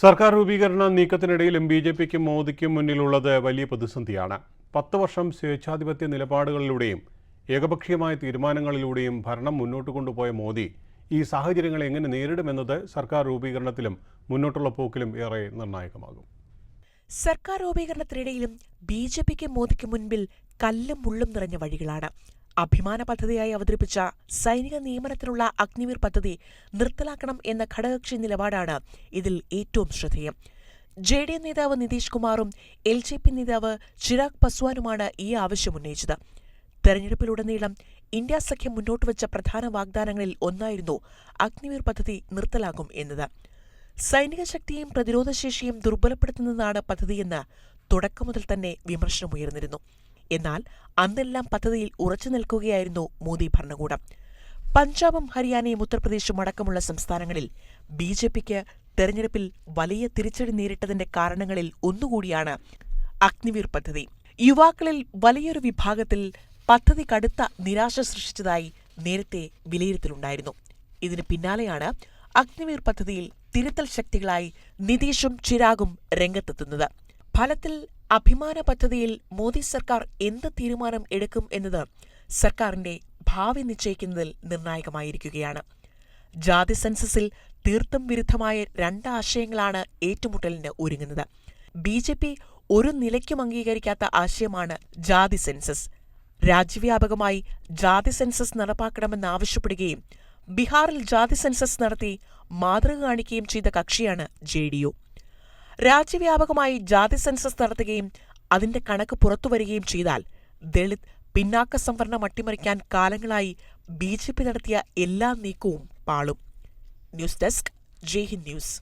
സർക്കാർ രൂപീകരണ നീക്കത്തിനിടയിലും B J പിക്കും മോദിക്കും മുന്നിലുള്ളത് വലിയ പ്രതിസന്ധിയാണ്. പത്ത് വർഷം സ്വേച്ഛാധിപത്യ നിലപാടുകളിലൂടെയും ഏകപക്ഷീയമായ തീരുമാനങ്ങളിലൂടെയും ഭരണം മുന്നോട്ട് കൊണ്ടുപോയ മോദി ഈ സാഹചര്യങ്ങളെ എങ്ങനെ നേരിടുമെന്നത് സർക്കാർ രൂപീകരണത്തിലും മുന്നോട്ടുള്ള പോക്കിലും ഏറെ നിർണായകമാകും. സർക്കാർ രൂപീകരണത്തിനിടയിലും ബി ജെ പിക്ക് മോദിക്ക് മുൻപിൽ കല്ലും മുള്ളും നിറഞ്ഞ വഴികളാണ്. അഭിമാന പദ്ധതിയായി അവതരിപ്പിച്ച സൈനിക നിയമനത്തിനുള്ള അഗ്നിവീർ പദ്ധതി നിർത്തലാക്കണം എന്ന ഘടകകക്ഷി നിലപാടാണ് ഇതിൽ ഏറ്റവും ശ്രദ്ധേയം. ജെ ഡി എം നേതാവ് നിതീഷ് കുമാറും എൽ ജെ പി നേതാവ് ചിരാഗ് പസ്വാനുമാണ് ഈ ആവശ്യം ഉന്നയിച്ചത്. തെരഞ്ഞെടുപ്പിലുടനീളം ഇന്ത്യ സഖ്യം മുന്നോട്ട് വച്ച പ്രധാന വാഗ്ദാനങ്ങളിൽ ഒന്നായിരുന്നു അഗ്നിവീർ പദ്ധതി നിർത്തലാക്കും എന്നത്. സൈനിക ശക്തിയും പ്രതിരോധശേഷിയും ദുർബലപ്പെടുത്തുന്നതാണ് പദ്ധതിയെന്ന് തുടക്കം മുതൽ തന്നെ വിമർശനമുയർന്നിരുന്നു. എന്നാൽ അന്നെല്ലാം പദ്ധതിയിൽ ഉറച്ചു നിൽക്കുകയായിരുന്നു മോദി ഭരണകൂടം. പഞ്ചാബും ഹരിയാനയും ഉത്തർപ്രദേശും അടക്കമുള്ള സംസ്ഥാനങ്ങളിൽ ബി ജെ പിക്ക് തെരഞ്ഞെടുപ്പിൽ വലിയ തിരിച്ചടി നേരിട്ടതിന്റെ കാരണങ്ങളിൽ ഒന്നുകൂടിയാണ് അഗ്നിവീർ പദ്ധതി. യുവാക്കളിൽ വലിയൊരു വിഭാഗത്തിൽ പദ്ധതി കടുത്ത നിരാശ സൃഷ്ടിച്ചതായി നേരത്തെ വിലയിരുത്തലുണ്ടായിരുന്നു. ഇതിന് പിന്നാലെയാണ് അഗ്നിവീർ പദ്ധതിയിൽ തിരുത്തൽ ശക്തികളായി നിതീഷും ചിരാഗും രംഗത്തെത്തുന്നത്. ഫലത്തിൽ അഭിമാന പദ്ധതിയിൽ മോദി സർക്കാർ എന്ത് തീരുമാനം എടുക്കും എന്നത് സർക്കാരിന്റെ ഭാവി നിശ്ചയിക്കുന്നതിൽ നിർണായകമായിരിക്കുകയാണ്. ജാതി സെൻസസിൽ തീർത്തും വിരുദ്ധമായ രണ്ട് ആശയങ്ങളാണ് ഏറ്റുമുട്ടലിന് ഒരുങ്ങുന്നത്. ബി ജെ പി ഒരു നിലയ്ക്കും അംഗീകരിക്കാത്ത ആശയമാണ് ജാതി സെൻസസ്. രാജ്യവ്യാപകമായി ജാതി സെൻസസ് നടപ്പാക്കണമെന്നാവശ്യപ്പെടുകയും ബീഹാറിൽ ജാതി സെൻസസ് നടത്തി മാതൃക കാണിക്കുകയും ചെയ്ത കക്ഷിയാണ് ജെ ഡി യു. രാജ്യവ്യാപകമായി ജാതി സെൻസസ് നടത്തുകയും അതിന്റെ കണക്ക് പുറത്തുവരികയും ചെയ്താൽ ദളിത് പിന്നാക്ക സംവരണം അട്ടിമറിക്കാൻ കാലങ്ങളായി ബി ജെ പി നടത്തിയ എല്ലാ നീക്കവും പാളും. News desk Jai Hind news.